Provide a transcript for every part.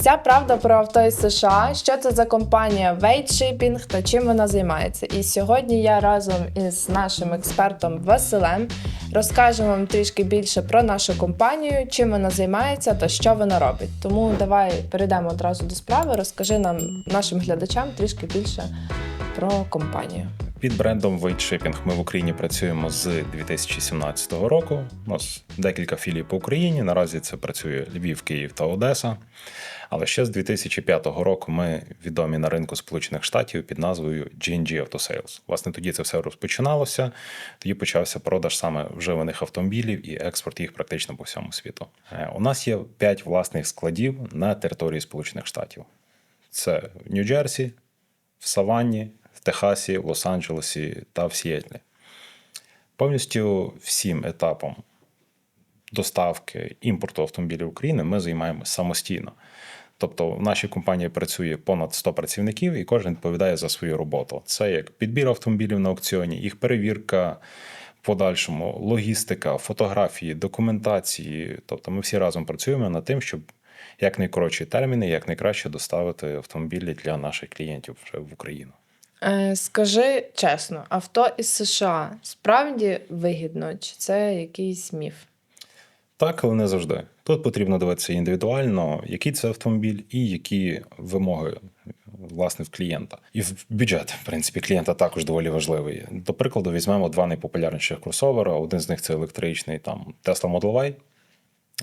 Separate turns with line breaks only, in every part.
Вся правда про авто із США, що це за компанія Shipping та чим вона займається. І сьогодні я разом із нашим експертом Василем розкажемо вам трішки більше про нашу компанію, чим вона займається та що вона робить. Тому давай перейдемо одразу до справи. Розкажи нам, нашим глядачам, трішки більше про компанію.
Під брендом Wade Shipping ми в Україні працюємо з 2017 року. У нас декілька філій по Україні. Наразі це працює Львів, Київ та Одеса. Але ще з 2005 року ми відомі на ринку Сполучених Штатів під назвою G&G Auto Sales. Власне, тоді це все розпочиналося. Тоді почався продаж саме вживаних автомобілів і експорт їх практично по всьому світу. Е, У нас є п'ять власних складів на території Сполучених Штатів. Це Нью-Джерсі, в Саванні, Техасі, Лос-Анджелесі та в Сіетлі. Повністю всім етапом доставки імпорту автомобілів України ми займаємося самостійно. Тобто в нашій компанії працює понад 100 працівників, і кожен відповідає за свою роботу. Це як підбір автомобілів на аукціоні, їх перевірка подальшому, логістика, фотографії, документації. Тобто ми всі разом працюємо над тим, щоб якнайкоротші терміни, якнайкраще доставити автомобілі для наших клієнтів вже в Україну.
Е, скажи чесно, авто із США справді вигідно, чи це якийсь міф?
Так, але не завжди. Тут потрібно дивитися індивідуально, який це автомобіль і які вимоги власне в клієнта. І в бюджет, в принципі, клієнта також доволі важливий. До прикладу, візьмемо два найпопулярніших кросовера. Один з них це електричний там Tesla Model Y,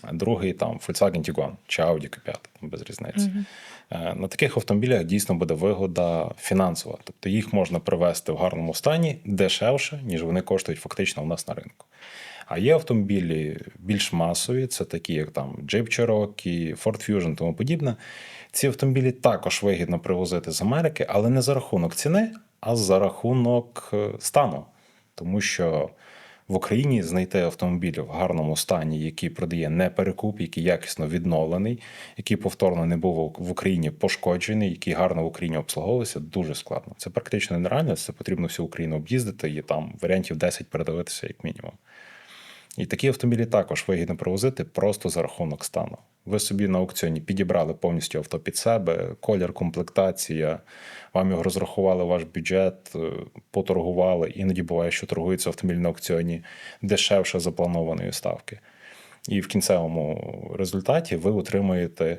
а другий там Volkswagen Tiguan чи Audi Q5, без різниці. Е, На таких автомобілях дійсно буде вигода фінансова, тобто їх можна привезти в гарному стані дешевше, ніж вони коштують фактично у нас на ринку. А є автомобілі більш масові, це такі, як там Jeep Cherokee, Ford Fusion, тому подібне. Ці автомобілі також вигідно привозити з Америки, але не за рахунок ціни, а за рахунок е, стану. Тому що в Україні знайти автомобіль в гарному стані, який продає не перекуп, який якісно відновлений, який повторно не був в Україні пошкоджений, який гарно в Україні обслуговувався, дуже складно. Це практично нереально. Це потрібно всю Україну об'їздити і там варіантів 10 передивитися, як мінімум. І такі автомобілі також вигідно привозити просто за рахунок стану. Ви собі на аукціоні підібрали повністю авто під себе, колір, комплектація, вам його розрахували ваш бюджет, е, поторгували. Іноді буває, що торгується автомобіль на аукціоні дешевше запланованої ставки. І в кінцевому результаті ви отримуєте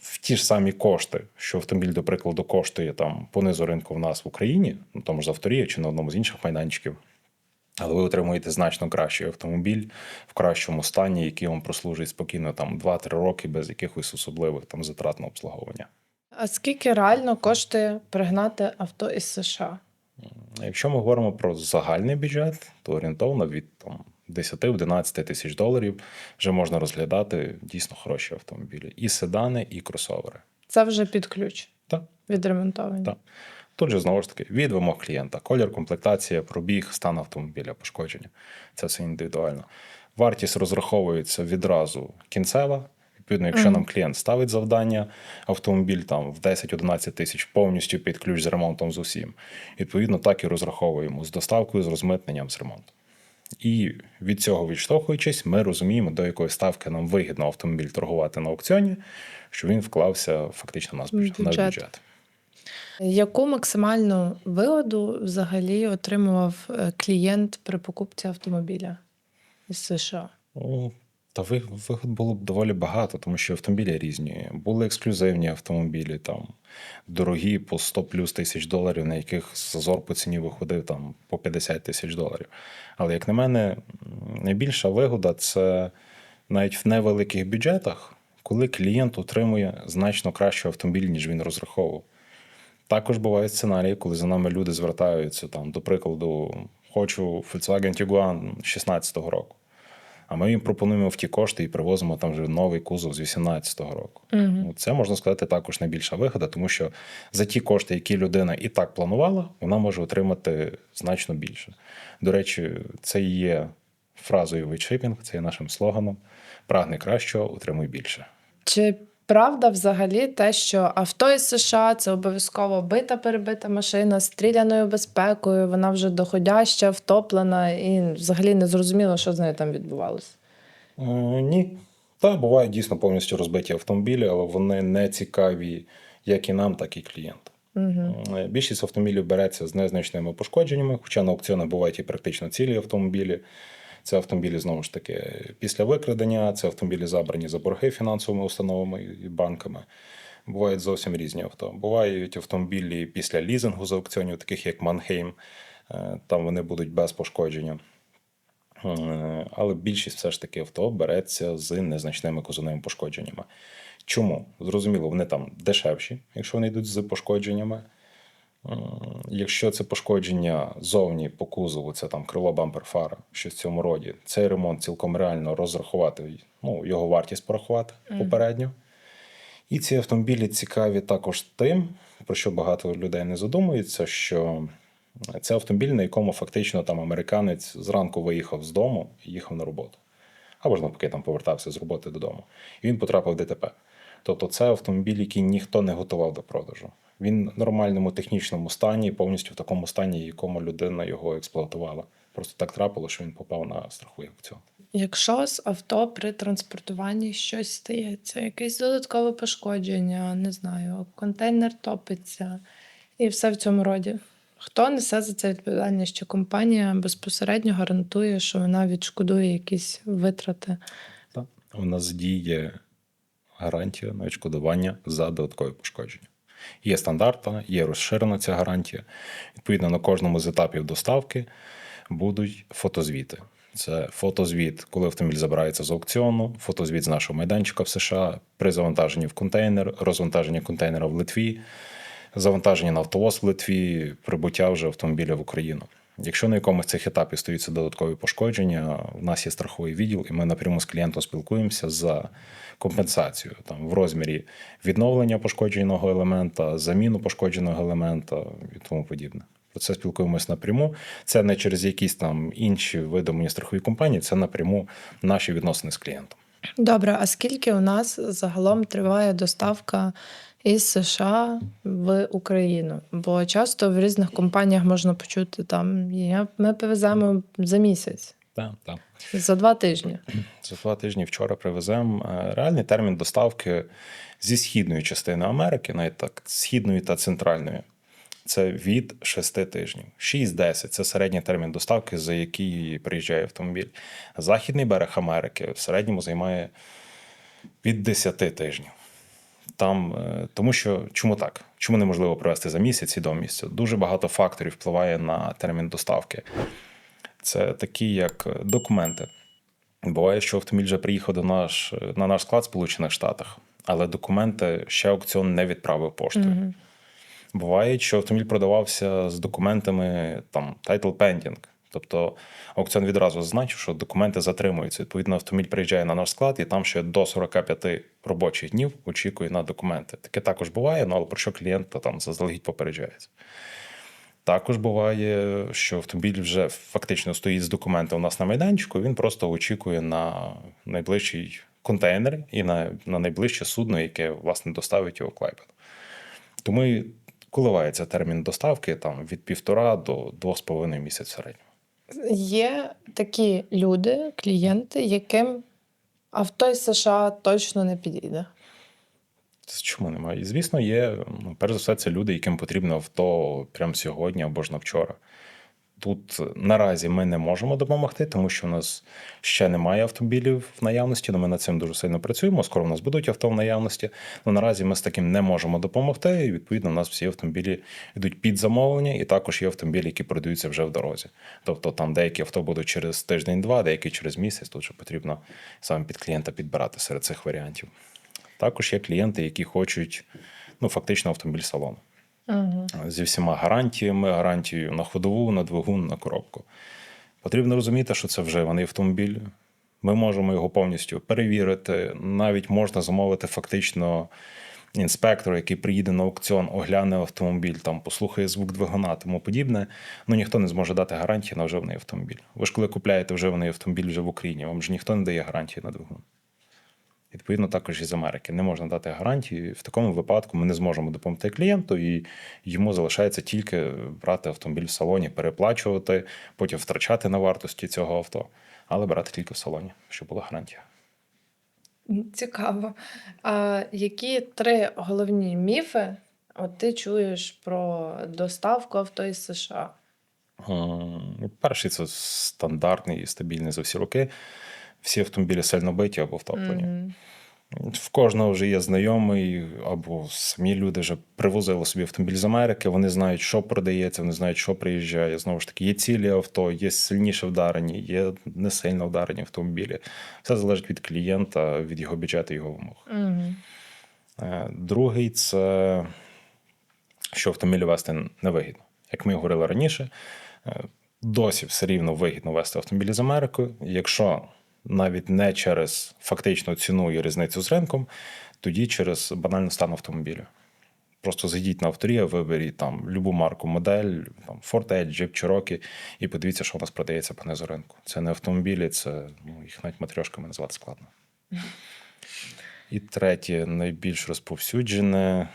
в ті ж самі кошти, що автомобіль, до прикладу, коштує там понизу ринку в нас в Україні, ну тому ж з авторії чи на одному з інших майданчиків. Але ви отримуєте значно кращий автомобіль в кращому стані, який вам прослужить спокійно там 2-3 роки без якихось особливих там затрат на обслуговування.
А скільки реально коштує пригнати авто із США?
Якщо ми говоримо про загальний бюджет, то орієнтовно від там 10-11 тисяч доларів вже можна розглядати дійсно хороші автомобілі. І седани, і кросовери.
Це вже під ключ
Так,
відремонтовані.
так. Тут же знову ж таки від вимог клієнта, колір, комплектація, пробіг, стан автомобіля, пошкодження. Це все індивідуально. Вартість розраховується відразу кінцева. Відповідно, якщо
Мгм.
нам клієнт ставить завдання, автомобіль там в 10-11 тисяч повністю під ключ з ремонтом з усім. Відповідно, так і розраховуємо з доставкою, з розмитненням, з ремонтом. І від цього відштовхуючись, ми розуміємо, до якої ставки нам вигідно автомобіль торгувати на аукціоні, щоб він вклався фактично в наш бюджет.
Яку максимальну вигоду взагалі отримував е, клієнт при покупці автомобіля із США?
Та вигод було б доволі багато, тому що автомобілі різні. Були ексклюзивні автомобілі, там дорогі по 100 плюс тисяч доларів, на яких зазор по ціні виходив там по 50 тисяч доларів. Але як на мене, найбільша вигода це навіть в невеликих бюджетах, коли клієнт отримує значно кращий автомобіль, ніж він розраховував. Також бувають сценарії, коли за нами люди звертаються там, до прикладу, хочу Volkswagen Tiguan 16-го року. А ми їм пропонуємо в ті кошти і привозимо там вже новий кузов з 18-го року.
Угу.
Це можна сказати також найбільша вигода, тому що за ті кошти, які людина і так планувала, вона може отримати значно більше. До речі, це і є фразою вейдшипінг, це є нашим слоганом. Прагни кращого, отримуй більше.
Чи правда взагалі те, що авто із США це обов'язково бита перебита машина з стріляною безпекою, вона вже доходяща, втоплена, і взагалі не зрозуміло, що з нею там відбувалося?
Е, Ні. Та бувають дійсно повністю розбиті автомобілі, але вони не цікаві як і нам, так і клієнтам.
Угу.
Більшість автомобілів береться з незначними пошкодженнями, хоча на аукціонах бувають і практично цілі автомобілі. Це автомобілі знову ж таки після викрадення, це автомобілі забрані за борги фінансовими установами і банками. Бувають зовсім різні авто. Бувають автомобілі після лізингу з аукціонів, таких як Манхейм. Там вони будуть без пошкодження. Е, Але більшість все ж таки авто береться з незначними кузовними пошкодженнями. Чому? Зрозуміло, вони там дешевші, якщо вони йдуть з пошкодженнями. Якщо це пошкодження зовні по кузову, це там крило бампер фара, щось в цьому роді, цей ремонт цілком реально розрахувати, ну, його вартість порахувати попередньо. І ці автомобілі цікаві також тим, про що багато людей не задумується, що це автомобіль, на якому фактично там американець зранку виїхав з дому і їхав на роботу. Або ж навпаки там повертався з роботи додому. І він потрапив в ДТП. Тобто це автомобіль, який ніхто не готував до продажу. Він в нормальному технічному стані, повністю в такому стані, якому людина його експлуатувала. Просто так трапило, що він попав на страховий аукціон.
Якщо з авто при транспортуванні щось стається, якесь додаткове пошкодження, не знаю, контейнер топиться і все в цьому роді. Хто несе за це відповідальність? Чи компанія безпосередньо гарантує, що вона відшкодує якісь витрати?
Так. У нас діє гарантія на відшкодування за додаткові пошкодження. Є стандартна, є розширена ця гарантія. Відповідно, на кожному з етапів доставки будуть фотозвіти. Це фотозвіт, коли автомобіль забирається з аукціону, фотозвіт з нашого майданчика в США при завантаженні в контейнер, розвантаженні контейнера в Литві, завантаження на автовоз в Литві, прибуття вже автомобіля в Україну. Якщо на якомусь цих етапів стаються додаткові пошкодження, у нас є страховий відділ, і ми напряму з клієнтом спілкуємося за компенсацію там в розмірі відновлення пошкодженого елемента, заміну пошкодженого елемента і тому подібне. Про це спілкуємось напряму. Це не через якісь там інші видумані страхові компанії, це напряму наші відносини з клієнтом.
Добре, а скільки у нас загалом триває доставка із США в Україну? Бо часто в різних компаніях можна почути там ми повеземо за місяць,
Так, так.
за два тижні.
За два тижні вчора привеземо. Е, Реальний термін доставки зі східної частини Америки, навіть так, східної та центральної. Це від 6 тижнів. 6-10 це середній термін доставки, за який приїжджає автомобіль. Західний берег Америки в середньому займає від 10 тижнів. Там, е, тому що чому так? Чому неможливо привезти за місяць і до місця? Дуже багато факторів впливає на термін доставки. Це такі, як документи. Буває, що автомобіль вже приїхав до наш, на наш склад в Сполучених Штатах, але документи ще аукціон не відправив поштою.
Мгм.
Буває, що автомобіль продавався з документами там title pending. Тобто аукціон відразу зазначив, що документи затримуються. Відповідно, автомобіль приїжджає на наш склад, і там ще до 45 робочих днів очікує на документи. Таке також буває, ну але про що клієнта там заздалегідь попереджається. Також буває, що автомобіль вже фактично стоїть з документом у нас на майданчику. Він просто очікує на найближчий контейнер і на, на найближче судно, яке власне доставить його в Клайпеду. Тому коливається термін доставки там від півтора до двох з половиною місяць в середньому.
Є такі люди, клієнти, яким авто із США точно не підійде.
Чому немає? Звісно, є, ну, перш за все, це люди, яким потрібно авто прямо сьогодні або ж на вчора. Тут наразі ми не можемо допомогти, тому що у нас ще немає автомобілів в наявності, але ми над цим дуже сильно працюємо. Скоро у нас будуть авто в наявності. але наразі ми з таким не можемо допомогти. І відповідно, у нас всі автомобілі йдуть під замовлення, і також є автомобілі, які продаються вже в дорозі. Тобто там деякі авто будуть через тиждень-два, деякі через місяць. Тут же потрібно саме під клієнта підбирати серед цих варіантів. Також є клієнти, які хочуть ну, фактично автомобіль салону
Угу.
зі всіма гарантіями, гарантією на ходову, на двигун, на коробку. Потрібно розуміти, що це вживаний автомобіль. Ми можемо його повністю перевірити. Навіть можна замовити фактично інспектора, який приїде на аукціон, огляне автомобіль, там послухає звук двигуна, тому подібне. Ну ніхто не зможе дати гарантії на вживаний автомобіль. Ви ж коли купляєте вживаний автомобіль вже в Україні, вам ж ніхто не дає гарантії на двигун. Відповідно, також із Америки не можна дати гарантії. В такому випадку ми не зможемо допомогти клієнту, і йому залишається тільки брати автомобіль в салоні, переплачувати, потім втрачати на вартості цього авто, але брати тільки в салоні, щоб була гарантія.
Цікаво. А які три головні міфи от ти чуєш про доставку авто із США?
Перший це стандартний і стабільний за всі роки. Всі автомобілі сильно биті або втоплені.
Мгм.
В кожного вже є знайомий, або самі люди вже привозили собі автомобіль з Америки. Вони знають, що продається, вони знають, що приїжджає. Знову ж таки, є цілі авто, є сильніше вдарені, є не сильно вдарені автомобілі. Все залежить від клієнта, від його бюджету, його вимог.
Мгм.
Е, Другий це що автомобілі вести невигідно. Як ми говорили раніше, е, досі все рівно вигідно вести автомобілі з Америкою. Якщо навіть не через фактичну ціну і різницю з ринком, тоді через банальний стан автомобіля. Просто зайдіть на авторія, виберіть там любу марку, модель, там Ford Edge, Jeep Cherokee, і подивіться, що у нас продається по низу ринку. Це не автомобілі, це ну, їх навіть матрьошками назвати складно. І третє, найбільш розповсюджене,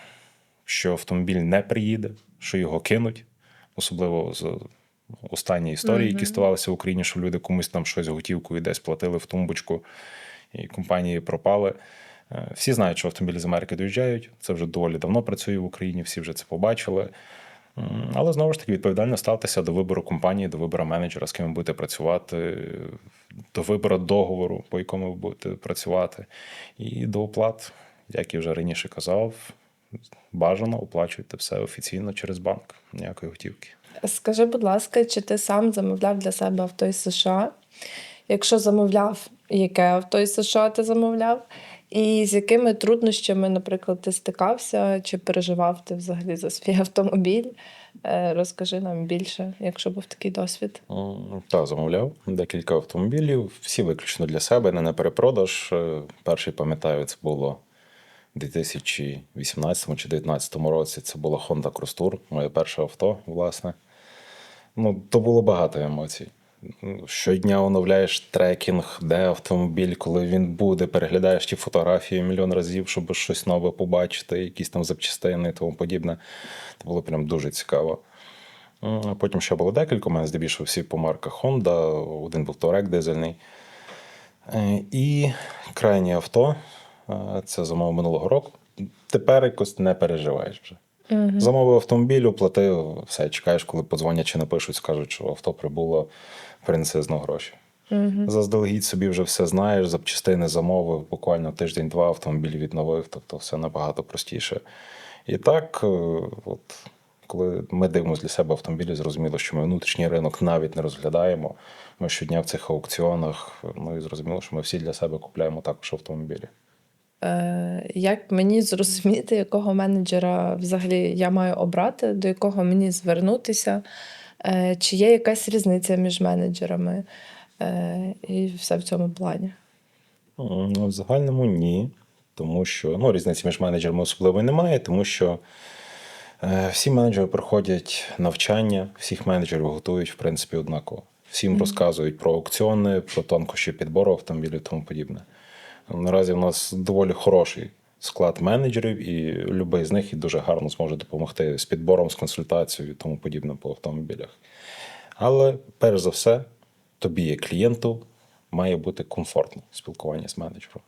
що автомобіль не приїде, що його кинуть, особливо з останні історії, які ставалися в Україні, що люди комусь там щось готівкою десь платили в тумбочку, і компанії пропали. Е, Всі знають, що автомобілі з Америки доїжджають. Це вже доволі давно працює в Україні, всі вже це побачили. Але знову ж таки відповідально ставтеся до вибору компанії, до вибору менеджера, з ким ви будете працювати, до вибору договору, по якому ви будете працювати, і до оплат, як я вже раніше казав, бажано оплачуйте все офіційно через банк, ніякої готівки.
Скажи, будь ласка, чи ти сам замовляв для себе авто із США? Якщо замовляв, яке авто із США ти замовляв? І з якими труднощами, наприклад, ти стикався, чи переживав ти взагалі за свій автомобіль? Е, Розкажи нам більше, якщо був такий досвід.
Так, замовляв декілька автомобілів, всі виключно для себе, не на перепродаж. Е, Перший пам'ятаю, це було 2018 чи 2019 році. Це була Honda Cross моє перше авто, власне. Ну, то було багато емоцій. Щодня оновляєш трекінг, де автомобіль, коли він буде, переглядаєш ті фотографії мільйон разів, щоб щось нове побачити, якісь там запчастини і тому подібне. Це було прям дуже цікаво. Потім ще було декілька, у мене здебільшого всі по марках Honda, один був Touareg дизельний. Е, І крайнє авто це замов минулого року. Тепер якось не переживаєш вже.
Угу.
Замовив автомобіль, оплатив, все, чекаєш, коли подзвонять чи напишуть, скажуть, що авто прибуло, принеси знову гроші.
Угу.
Заздалегідь собі вже все знаєш, запчастини замовив, буквально тиждень-два автомобіль відновив, тобто все набагато простіше. І так, е, от, коли ми дивимося для себе автомобілі, зрозуміло, що ми внутрішній ринок навіть не розглядаємо. Ми щодня в цих аукціонах, ну і зрозуміло, що ми всі для себе купляємо також автомобілі.
Е, Як мені зрозуміти, якого менеджера взагалі я маю обрати, до якого мені звернутися? Е, Чи є якась різниця між менеджерами? Е, І все в цьому плані.
Ну, В загальному ні. Тому що ну, різниці між менеджерами особливо немає, тому що всі менеджери проходять навчання, всіх менеджерів готують, в принципі, однаково. Всім
Мгм.
розказують про аукціони, про тонкощі підбору автомобілів і тому подібне. Наразі в нас доволі хороший склад менеджерів, і будь-який з них і дуже гарно зможе допомогти з підбором, з консультацією і тому подібне по автомобілях. Але перш за все, тобі, як клієнту, має бути комфортно спілкування з менеджером.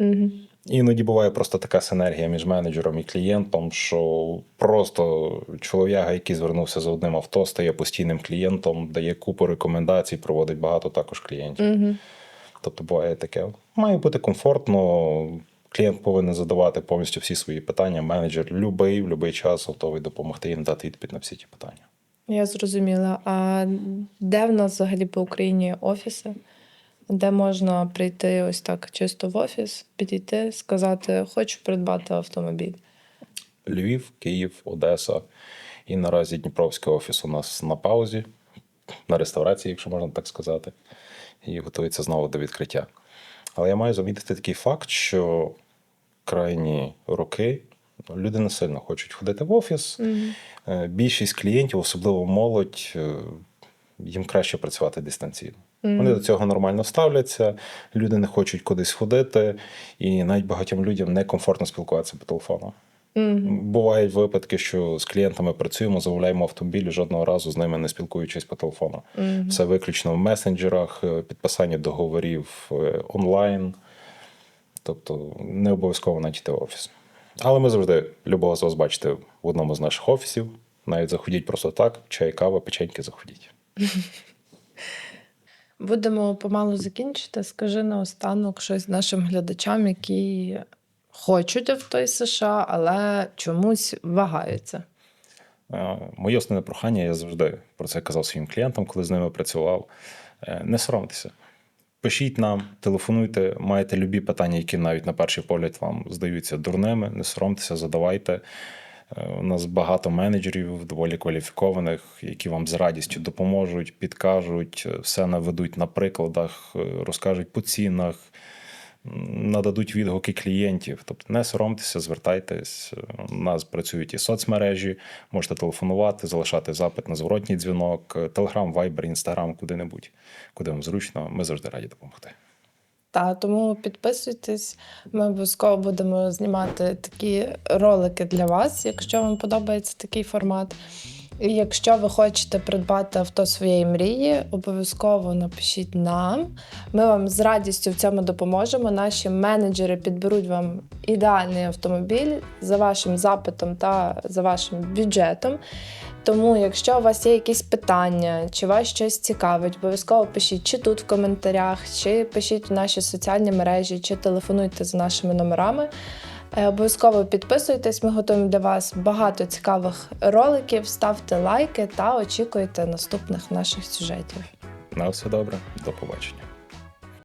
Угу.
Іноді буває просто така синергія між менеджером і клієнтом, що просто чолов'яга, який звернувся за одним авто, стає постійним клієнтом, дає купу рекомендацій, проводить багато також клієнтів.
Угу.
Тобто буває таке. Має бути комфортно. Клієнт повинен задавати повністю всі свої питання. Менеджер любий, в будь-який час готовий допомогти і надати відповідь на всі ті питання.
Я зрозуміла. А де в нас взагалі по Україні офіси? Де можна прийти ось так чисто в офіс, підійти, сказати, хочу придбати автомобіль.
Львів, Київ, Одеса. І наразі Дніпровський офіс у нас на паузі, на реставрації, якщо можна так сказати, і готується знову до відкриття. Але я маю замітити такий факт, що крайні роки люди не сильно хочуть ходити в офіс. Е, Більшість клієнтів, особливо молодь, е, їм краще працювати дистанційно. Вони до цього нормально ставляться, люди не хочуть кудись ходити, і навіть багатьом людям некомфортно спілкуватися по телефону.
Мгм.
Бувають випадки, що з клієнтами працюємо, замовляємо автомобіль, жодного разу з ними не спілкуючись по телефону.
Мгм.
Все виключно в месенджерах, е, підписання договорів е, онлайн. тобто не обов'язково навіть йти в офіс. Але ми завжди любого з вас бачите в одному з наших офісів. Навіть заходіть просто так, чай, кава, печеньки заходіть.
Будемо помалу закінчити. Скажи наостанок щось нашим глядачам, які хочуть в той США, але чомусь вагаються.
Е, Моє основне прохання, я завжди про це казав своїм клієнтам, коли з ними працював. Е, Не соромтеся. Пишіть нам, телефонуйте, маєте любі питання, які навіть на перший погляд вам здаються дурними. Не соромтеся, задавайте. Е, У нас багато менеджерів, доволі кваліфікованих, які вам з радістю допоможуть, підкажуть, все наведуть на прикладах, розкажуть по цінах, нададуть відгуки клієнтів. Тобто не соромтеся, звертайтесь. У нас працюють і соцмережі, можете телефонувати, залишати запит на зворотній дзвінок, Телеграм, Вайбер, Інстаграм, куди-небудь, куди вам зручно. Ми завжди раді допомогти.
Та тому підписуйтесь. Ми обов'язково будемо знімати такі ролики для вас, якщо вам подобається такий формат. Якщо ви хочете придбати авто своєї мрії, обов'язково напишіть нам. Ми вам з радістю в цьому допоможемо. Наші менеджери підберуть вам ідеальний автомобіль за вашим запитом та за вашим бюджетом. Тому, якщо у вас є якісь питання, чи вас щось цікавить, обов'язково пишіть чи тут в коментарях, чи пишіть в наші соціальні мережі, чи телефонуйте за нашими номерами. Е, Обов'язково підписуйтесь, ми готуємо для вас багато цікавих роликів. Ставте лайки та очікуйте наступних наших сюжетів.
На все добре, до побачення.